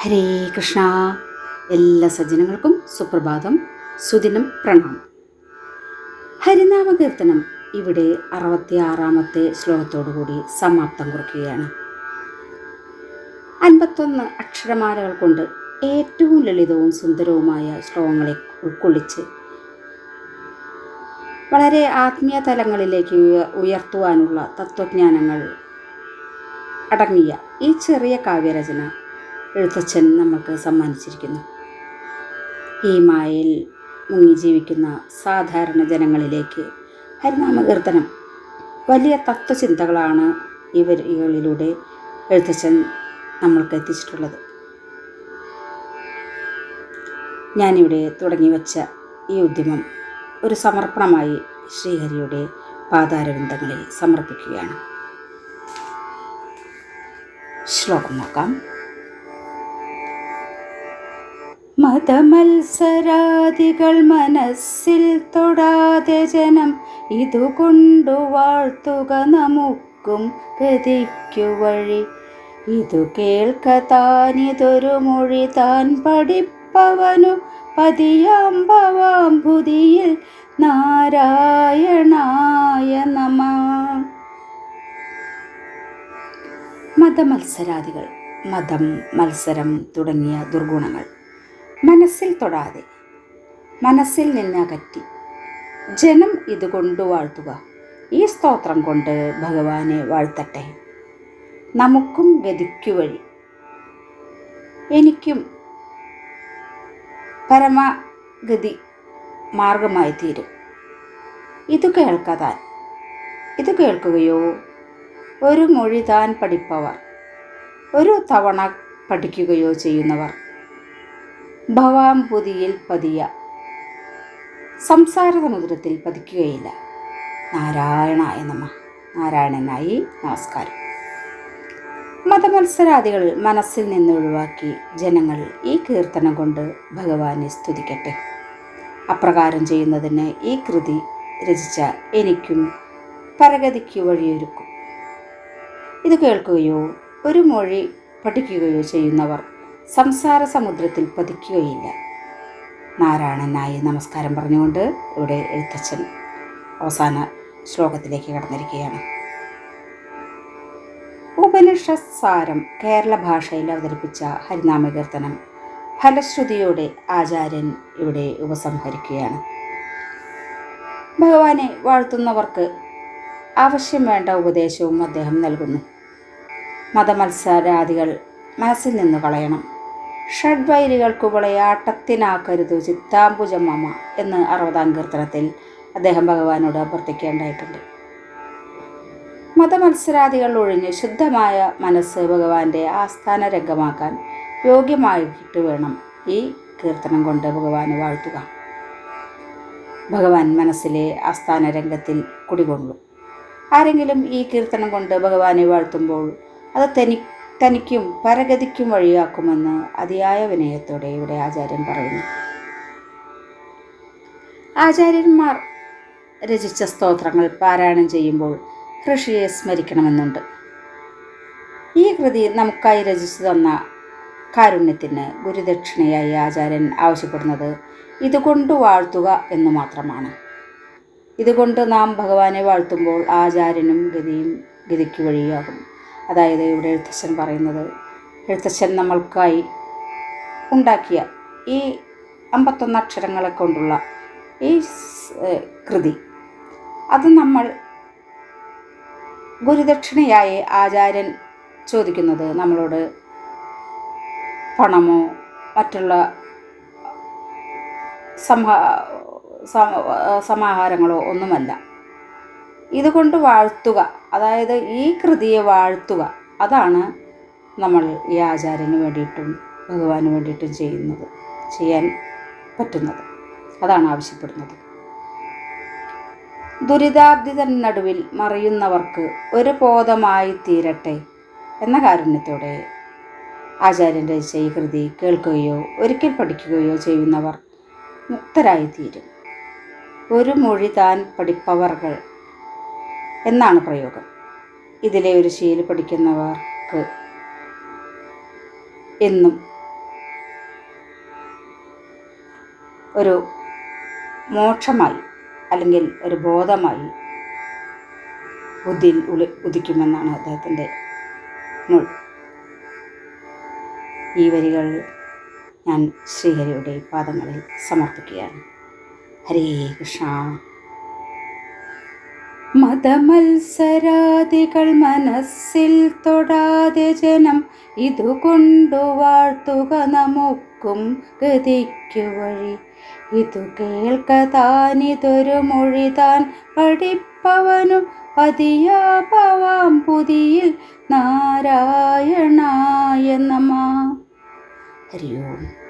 ഹരേ കൃഷ്ണ. എല്ലാ സജ്ജനങ്ങൾക്കും സുപ്രഭാതം. സുദിനം പ്രണാമം. ഹരിനാമ കീർത്തനം ഇവിടെ അറുപത്തി ആറാമത്തെ ശ്ലോകത്തോടുകൂടി സമാപ്തം കുറിക്കുകയാണ്. അൻപത്തൊന്ന് അക്ഷരമാലകൾ കൊണ്ട് ഏറ്റവും ലളിതവും സുന്ദരവുമായ ശ്ലോകങ്ങളെ ഉൾക്കൊള്ളിച്ച് വളരെ ആത്മീയ തലങ്ങളിലേക്ക് ഉയർത്തുവാനുള്ള തത്വജ്ഞാനങ്ങൾ അടങ്ങിയ ഈ ചെറിയ കാവ്യരചന എഴുത്തച്ഛൻ നമുക്ക് സമ്മാനിച്ചിരിക്കുന്നു. ഈ മായയിൽ മുങ്ങി ജീവിക്കുന്ന സാധാരണ ജനങ്ങളിലേക്ക് ഹരിനാമകീർത്തനം വലിയ തത്വചിന്തകളാണ് ഈ എഴുത്തച്ഛൻ നമ്മൾക്ക് എത്തിച്ചിട്ടുള്ളത്. ഞാനിവിടെ തുടങ്ങി വച്ച ഈ ഉദ്യമം ഒരു സമർപ്പണമായി ശ്രീഹരിയുടെ പാതാരവിന്ദങ്ങളിൽ സമർപ്പിക്കുകയാണ്. ശ്ലോകം നോക്കാം. മതമത്സരാദികൾ മനസ്സിൽ തൊടാതെ ജനം ഇതുകൊണ്ടു വാഴ്ത്തുക നമുക്കും ഗതിക്കു വഴി. ഇതു കേൾക്ക താനിതൊരു മൊഴി താൻ പഠിപ്പവനു പതിയാം ഭവാം ബുധിയിൽ നാരായണായ നമ. മതമത്സരാദികൾ മതം മത്സരം തുടങ്ങിയ ദുർഗുണങ്ങൾ. മനസ്സിൽ തൊടാതെ മനസ്സിൽ നിന്ന് അകറ്റി ജനം ഇത് കൊണ്ടു വാഴ്ത്തുക. ഈ സ്തോത്രം കൊണ്ട് ഭഗവാനെ വാഴ്ത്തട്ടെ. നമുക്കും ഗതിക്കു വഴി. എനിക്കും പരമഗതി മാർഗമായി തീരും. ഇത് കേൾക്കതാൻ ഇത് കേൾക്കുകയോ? ഒരു മൊഴി താൻ പഠിപ്പവർ ഒരു തവണ പഠിക്കുകയോ ചെയ്യുന്നവർ ഭവാംപുതിയിൽ പതിയ. സംസാര സമുദ്രത്തിൽ പതിക്കുകയില്ല നാരായണായ നമ നാരായണനായി നമസ്കാരം. മതമത്സരാദികൾ മനസ്സിൽ നിന്ന് ഒഴിവാക്കി ജനങ്ങൾ ഈ കീർത്തനം കൊണ്ട് ഭഗവാനെ സ്തുതിക്കട്ടെ. അപ്രകാരം ചെയ്യുന്നതിന് ഈ കൃതി രചിച്ച എനിക്കും പരഗതിക്ക് വഴിയൊരുക്കും. ഇത് കേൾക്കുകയോ ഒരു മൊഴി പഠിക്കുകയോ ചെയ്യുന്നവർ സംസാര സമുദ്രത്തിൽ പതിക്കുകയില്ല. നാരായണനായി നമസ്കാരം പറഞ്ഞുകൊണ്ട് ഇവിടെ എഴുത്തച്ഛൻ അവസാന ശ്ലോകത്തിലേക്ക് കടന്നിരിക്കുകയാണ്. ഉപനിഷത് സാരം കേരള ഭാഷയിൽ അവതരിപ്പിച്ച ഹരിനാമകീർത്തനം ഫലശ്രുതിയോടെ ആചാര്യൻ ഇവിടെ ഉപസംഹരിക്കുകയാണ്. ഭഗവാനെ വാഴ്ത്തുന്നവർക്ക് ആവശ്യം വേണ്ട ഉപദേശവും അദ്ദേഹം നൽകുന്നു. മതമത്സരാദികൾ മനസ്സിൽ നിന്ന് കളയണം. ഷഡ്വൈരികൾക്കു വിളയാട്ടത്തിനാക്കരുത് ചിത്താംബുജമ്മ എന്ന് അറുപതാം കീർത്തനത്തിൽ അദ്ദേഹം ഭഗവാനോട് അഭ്യർത്ഥിക്കേണ്ടായിട്ടുണ്ട് മതമത്സരാദികൾ ഒഴിഞ്ഞ് ശുദ്ധമായ മനസ്സ് ഭഗവാന്റെ ആസ്ഥാന രംഗമാക്കാൻ യോഗ്യമായിട്ട് വേണം ഈ കീർത്തനം കൊണ്ട് ഭഗവാനെ വാഴ്ത്തുക. ഭഗവാൻ മനസ്സിലെ ആസ്ഥാന രംഗത്തിൽ കുടികൊള്ളും. ആരെങ്കിലും ഈ കീർത്തനം കൊണ്ട് ഭഗവാനെ വാഴ്ത്തുമ്പോൾ അത് തനി തനിക്കും പരഗതിക്കും വഴിയാക്കുമെന്ന് അതിയായ വിനയത്തോടെ ഇവിടെ ആചാര്യൻ പറയുന്നു. ആചാര്യന്മാർ രചിച്ച സ്തോത്രങ്ങൾ പാരായണം ചെയ്യുമ്പോൾ ഋഷിയെ സ്മരിക്കണമെന്നുണ്ട്. ഈ കൃതി നമുക്കായി രചിച്ചു തന്ന കാരുണ്യത്തിന് ഗുരുദക്ഷിണയായി ആചാര്യൻ ആവശ്യപ്പെടുന്നത് ഇതുകൊണ്ട് വാഴ്ത്തുക എന്ന് മാത്രമാണ്. ഇതുകൊണ്ട് നാം ഭഗവാനെ വാഴ്ത്തുമ്പോൾ ആചാര്യനും ഗതിയും ഗതിക്ക് വഴിയാകും. അതായത് ഇവിടെ എഴുത്തച്ഛൻ പറയുന്നത് എഴുത്തച്ഛൻ നമ്മൾക്കായി ഉണ്ടാക്കിയ ഈ അമ്പത്തൊന്ന് അക്ഷരങ്ങളെ കൊണ്ടുള്ള ഈ കൃതി. അത് നമ്മൾ ഗുരുദക്ഷിണയായി ആചാര്യൻ ചോദിക്കുന്നത് നമ്മളോട് പണമോ മറ്റുള്ള സമാ സമ- സമാഹാരങ്ങളോ ഒന്നുമല്ല. ഇതുകൊണ്ട് വാഴ്ത്തുക. അതായത് ഈ കൃതിയെ വാഴ്ത്തുക. അതാണ് നമ്മൾ ഈ ആചാര്യന് വേണ്ടിയിട്ടും ഭഗവാന് വേണ്ടിയിട്ടും ചെയ്യുന്നത്. ചെയ്യാൻ പറ്റുന്നത്. അതാണ് ആവശ്യപ്പെടുന്നത്. ദുരിതാബ്ദിതൻ നടുവിൽ മറിയുന്നവർക്ക് ഒരു ബോധമായി തീരട്ടെ എന്ന കാരുണ്യത്തോടെ ആചാര്യൻ രചിച്ച ഈ കൃതി കേൾക്കുകയോ ഒരിക്കൽ പഠിക്കുകയോ ചെയ്യുന്നവർ മുക്തരായി തീരും ഒരു മൊഴി താൻ പഠിപ്പവർകൾ എന്നാണ് പ്രയോഗം. ഇതിലെ ഒരു ശീല പഠിക്കുന്നവർക്ക് എന്നും ഒരു മോക്ഷമായി അല്ലെങ്കിൽ ഒരു ബോധമായി ബുദ്ധിയിൽ ഉളി ഉദിക്കുമെന്നാണ് അദ്ദേഹത്തിന്റെ മുൾ ഈ വരികൾ ഞാൻ ശ്രീഹരിയുടെ പാദങ്ങളിൽ സമർപ്പിക്കുകയാണ്. ഹരേ കൃഷ്ണ. മതമത്സരാദികൾ മനസ്സിൽ തൊടാതെ ജനം ഇതുകൊണ്ടു വാഴ്ത്തുക നമുക്കും ഗതിക്കു വഴി. ഇതു കേൾക്ക താനിതൊരു മൊഴി താൻ പഠിപ്പവനും പതിയാപവാം പുതിയിൽ നാരായണായ നമ. ഹരി ഓം.